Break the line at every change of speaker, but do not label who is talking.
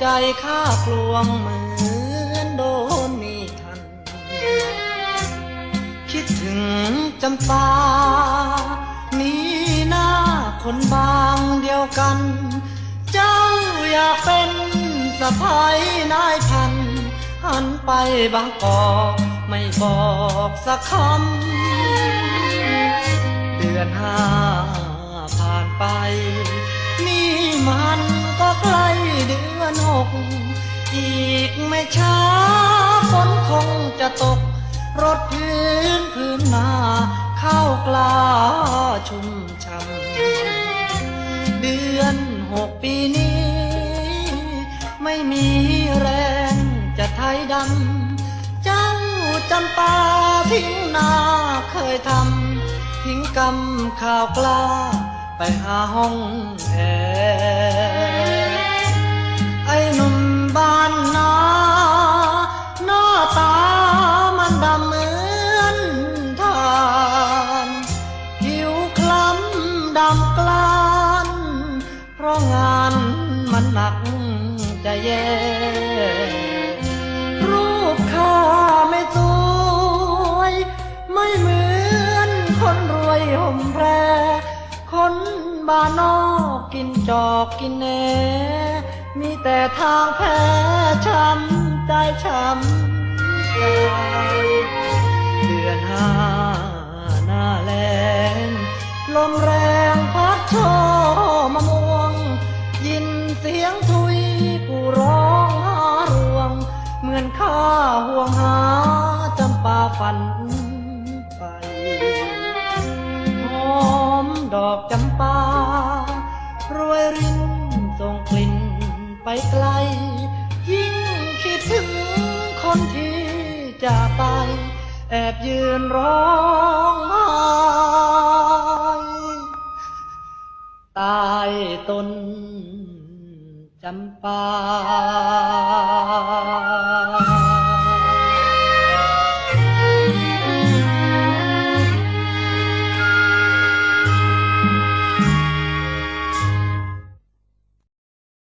ใจข้ากลวงเหมือนโดนมีทัน คิดถึงจำปา นี่หน้าคนบางเดียวกัน เจ้าอยากเป็นสะพ้ายนายพัน หันไปบางกอกไม่บอกสักคำ เดือนห้าผ่านไป นี่มันก็ใกล้ เดือนหกอีกไม่ช้าฝนคงจะตก รถพื้นพื้นนาข้าวกล้าชุ่มช่ำเดือนหกปีนี้ ไม่มีแรงจะไทยดำเจ้าจำปาทิ้งนาเคยทำทิ้งกำข่าวกล้าไปหาห้องแอร์ ดำกลาน เพราะงานมันหนักจะแย่ รูปข้าไม่สวย ไม่เหมือนคนรวยห่มแพร คนบ้านนอกกินจอกกินแหนมีแต่ทางแพ้ช้ำใจช้ำ งพัดโชมะม่วง ยินเสียงทุยกูร้องหารวง เหมือนข้าห่วงหาจำปาฝันไปหอมดอกจำปารวยรินส่งกลิ่นไปไกล ยิ่งคิดถึงคนที่จากไป แอบยืนร้องไห้ ใต้ต้นจำปา